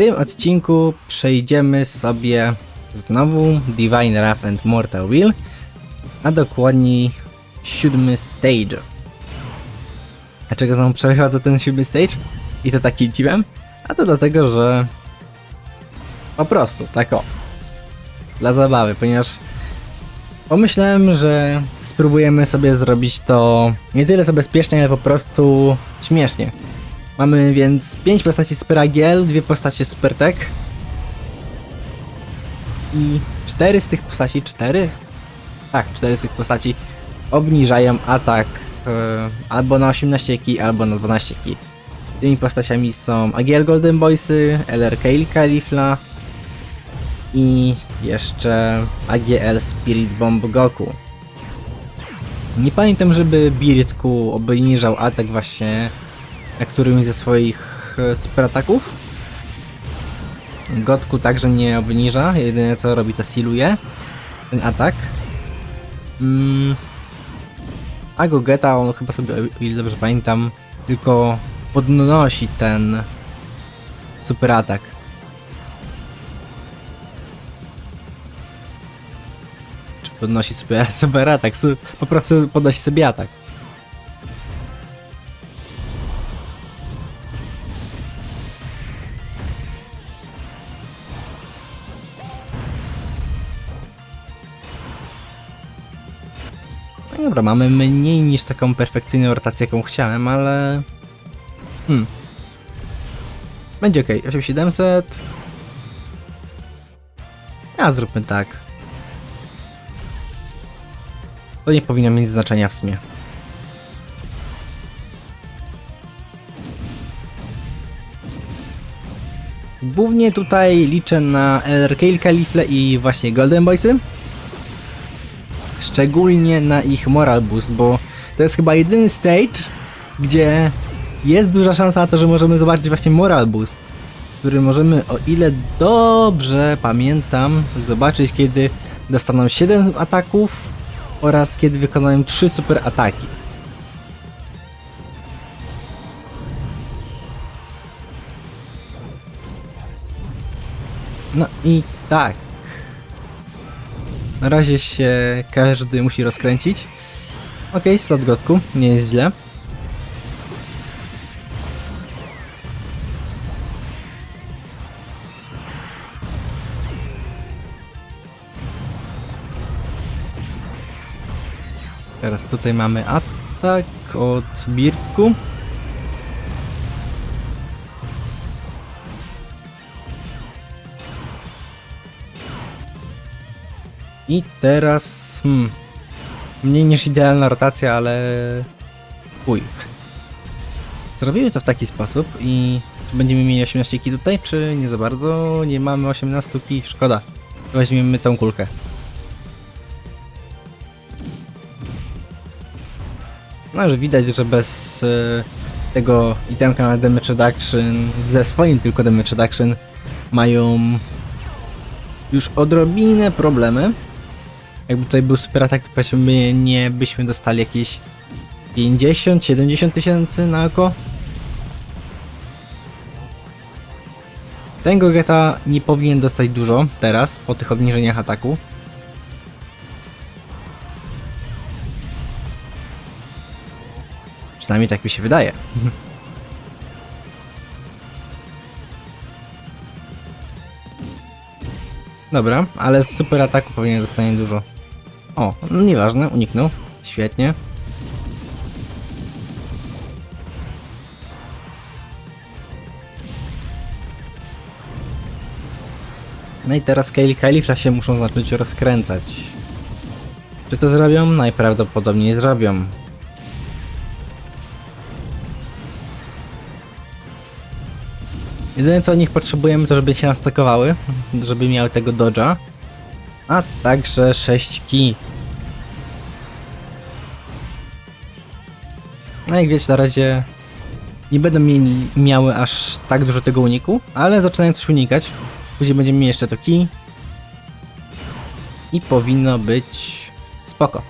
tym odcinku przejdziemy sobie znowu Divine Wrath and Mortal Will, a dokładniej siódmy stage. Dlaczego znowu przechodzę ten siódmy stage? I to takim teamem? A to dlatego, że po prostu, tak o. Dla zabawy, ponieważ pomyślałem, że spróbujemy sobie zrobić to nie tyle co bezpiecznie, ale po prostu śmiesznie. Mamy więc 5 postaci Super AGL, dwie postacie Super Tech i 4 z tych postaci, 4? Tak, 4 z tych postaci obniżają atak e, albo na 18 ki, albo na 12 ki. Tymi postaciami są AGL Golden Boysy, LRK Kalifla i jeszcze AGL Spirit Bomb Goku. Nie pamiętam, żeby Biritku obniżał atak właśnie którymś ze swoich e, super ataków. Gotku także nie obniża, jedyne co robi to siluje ten atak. Mm. A Gogeta on chyba sobie, o ile dobrze pamiętam, tylko podnosi ten super atak. Czy podnosi super, super atak? Po prostu podnosi sobie atak. Dobra, mamy mniej niż taką perfekcyjną rotację, jaką chciałem, ale... Hmm. Będzie ok. 8700. A zróbmy tak. To nie powinno mieć znaczenia w sumie. Głównie tutaj liczę na LRK Kalifle i właśnie Golden Boysy. Szczególnie na ich moral boost, bo to jest chyba jedyny stage, gdzie jest duża szansa na to, że możemy zobaczyć właśnie moral boost, który możemy, o ile dobrze pamiętam, zobaczyć kiedy dostaną 7 ataków oraz kiedy wykonają 3 super ataki. No i tak, na razie się każdy musi rozkręcić. Okej, slot gotku, nie jest źle. Teraz tutaj mamy atak od Birtku. I teraz. Hmm, mniej niż idealna rotacja, ale. Uj. Zrobimy to w taki sposób i. Będziemy mieli 18 ki tutaj, czy nie za bardzo? Nie mamy 18 ki, szkoda. Weźmiemy tą kulkę. No, że widać, że bez e, tego itemka na damage reduction, ze swoim tylko damage reduction, mają już odrobinę problemy. Jakby tutaj był super atak, to powiedzmy nie byśmy dostali jakieś 50-70 tysięcy na oko. Ten Gogeta nie powinien dostać dużo teraz, po tych obniżeniach ataku. Przynajmniej tak mi się wydaje. Dobra, ale z super ataku pewnie dostanie dużo. O, nieważne, uniknął. Świetnie. No i teraz Kaylee Kalifra się muszą zacząć rozkręcać. Czy to zrobią? Najprawdopodobniej zrobią. Jedyne co od nich potrzebujemy to żeby się nastakowały, żeby miały tego dodge'a. A także 6 ki. No jak wiecie na razie nie będą mieli, miały aż tak dużo tego uniku, ale zaczynają coś unikać. Później będziemy mieli jeszcze to ki. I powinno być spoko.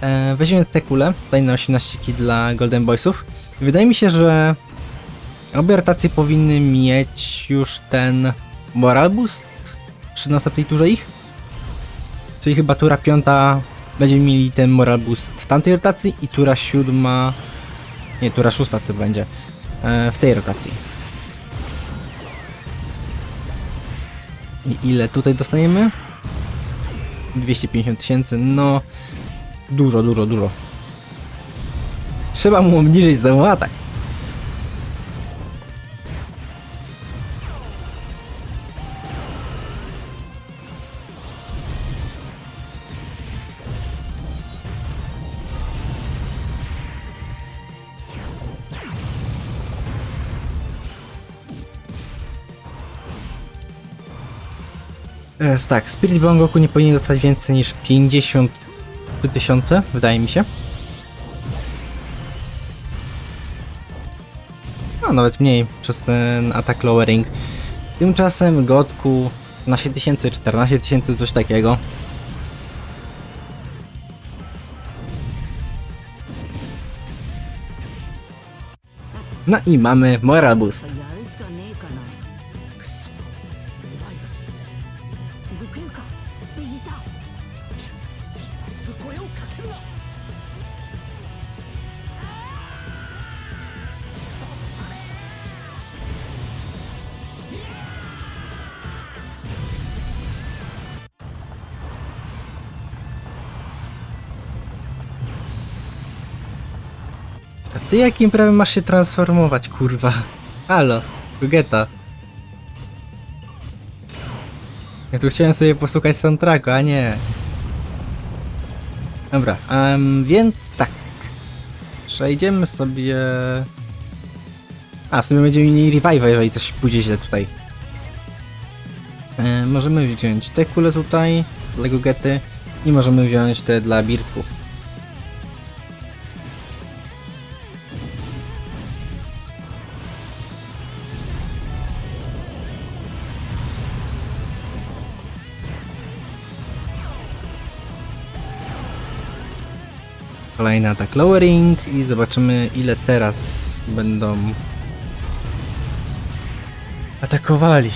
E, weźmiemy te kule, tutaj na 18 ki dla Golden Boysów. Wydaje mi się, że Obie rotacje powinny mieć już ten moral boost przy następnej turze ich. Czyli chyba tura piąta będziemy mieli ten moral boost w tamtej rotacji i tura siódma... Nie, tura szósta to będzie e, w tej rotacji. I ile tutaj dostaniemy? 250 tysięcy, no dużo, dużo, dużo. Trzeba mu obniżyć znowu atak. Teraz tak, Spirit Bangoku nie powinien dostać więcej niż 50 tysiące, wydaje mi się. No, nawet mniej przez ten atak lowering. Tymczasem Gotku 12 tysięcy, 14 tysięcy, coś takiego. No i mamy Moral Boost. A ty jakim prawem masz się transformować, kurwa? Halo, Gugeta. Ja tu chciałem sobie posłuchać soundtracku, a nie. Dobra, em, więc tak. Przejdziemy sobie... A, w sumie będziemy mieli revive, jeżeli coś pójdzie źle tutaj. E, możemy wziąć te kule tutaj, dla Gugety i możemy wziąć te dla Birtku. Kolejny atak lowering i zobaczymy ile teraz będą atakowali.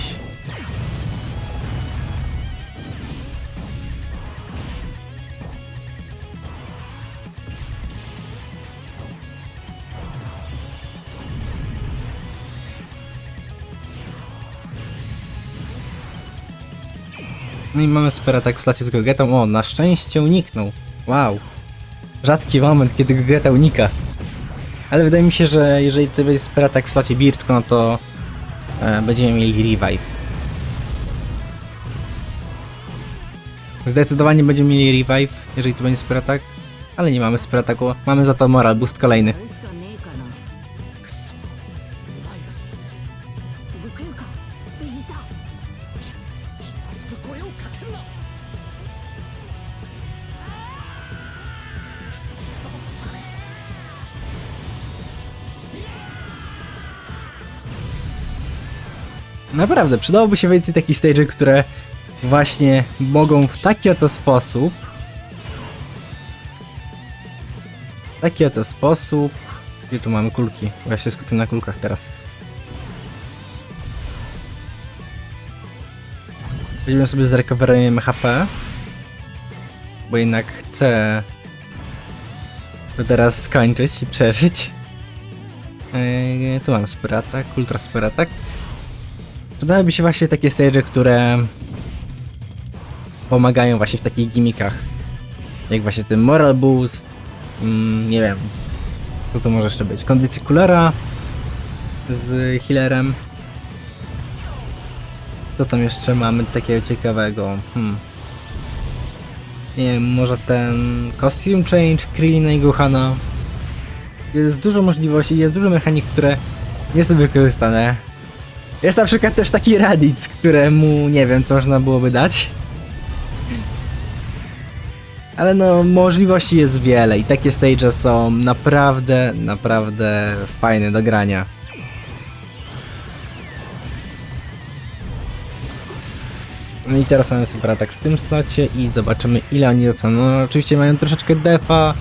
No i mamy super atak w slacie z Gogetą. O, na szczęście uniknął. Wow rzadki moment, kiedy Gogeta unika. Ale wydaje mi się, że jeżeli to będzie super atak w slacie Birtko, no to e, będziemy mieli revive. Zdecydowanie będziemy mieli revive, jeżeli to będzie super atak. Ale nie mamy super ataku, mamy za to moral boost kolejny. Naprawdę, przydałoby się więcej takich stage'y, które właśnie mogą w taki oto sposób w taki oto sposób gdzie tu mamy kulki? Bo ja się skupię na kulkach teraz. Weźmiemy sobie zrecoverujemy HP bo jednak chcę to teraz skończyć i przeżyć. Eee, tu mam super atak, ultra super atak. Przydałyby się właśnie takie stage, które pomagają właśnie w takich gimmickach. Jak właśnie ten moral boost, mm, nie wiem, co to może jeszcze być, kondycji Coolera z healerem. Co tam jeszcze mamy takiego ciekawego? Hmm. Nie wiem, może ten costume change Krillina i Gohana. Jest dużo możliwości, jest dużo mechanik, które nie są wykorzystane. Jest na przykład też taki Raditz, któremu nie wiem, co można byłoby dać. Ale no, możliwości jest wiele i takie stage są naprawdę, naprawdę fajne do grania. No i teraz mamy super atak w tym slocie i zobaczymy ile oni dostaną. No oczywiście mają troszeczkę defa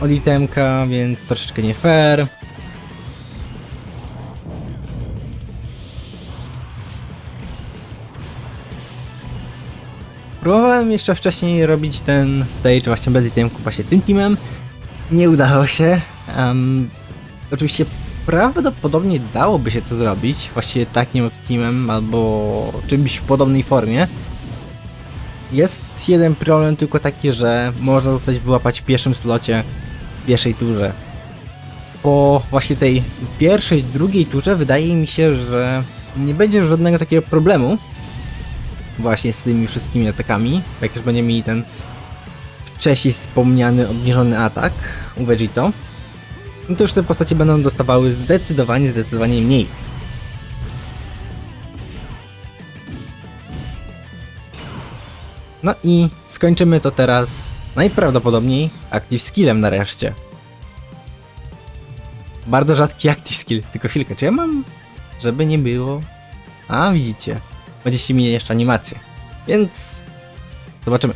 od itemka, więc troszeczkę nie fair. Próbowałem jeszcze wcześniej robić ten stage właśnie bez itemku właśnie tym teamem. Nie udało się. Em, oczywiście prawdopodobnie dałoby się to zrobić właśnie takim teamem albo czymś w podobnej formie. Jest jeden problem tylko taki, że można zostać wyłapać w pierwszym slocie, w pierwszej turze. Po właśnie tej pierwszej, drugiej turze wydaje mi się, że nie będzie żadnego takiego problemu właśnie z tymi wszystkimi atakami, jak już będziemy mieli ten wcześniej wspomniany obniżony atak u Vegito, no to już te postacie będą dostawały zdecydowanie, zdecydowanie mniej. No i skończymy to teraz najprawdopodobniej Active Skillem nareszcie. Bardzo rzadki Active Skill, tylko chwilkę, czy ja mam, żeby nie było... A, widzicie, będziecie mieli jeszcze animację, więc zobaczymy.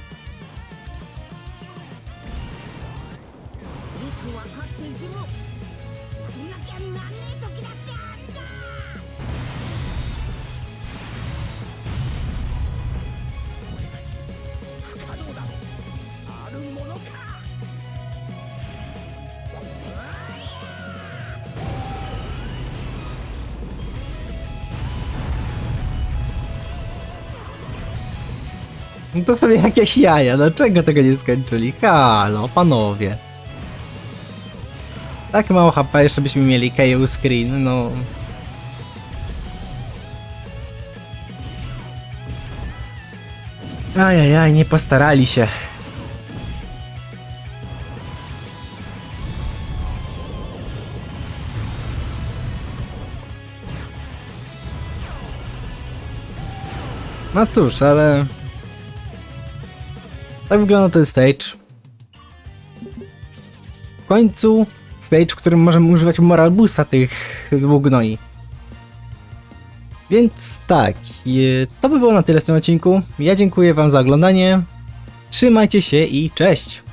No to sobie jakieś jaja, dlaczego tego nie skończyli? Halo, panowie. Tak mało HP, jeszcze byśmy mieli KO screen, no... Ajajaj, nie postarali się. No cóż, ale... Tak wygląda ten stage. W końcu stage, w którym możemy używać moral boosta tych dwóch gnoi. Więc tak, to by było na tyle w tym odcinku. Ja dziękuję wam za oglądanie. Trzymajcie się i cześć!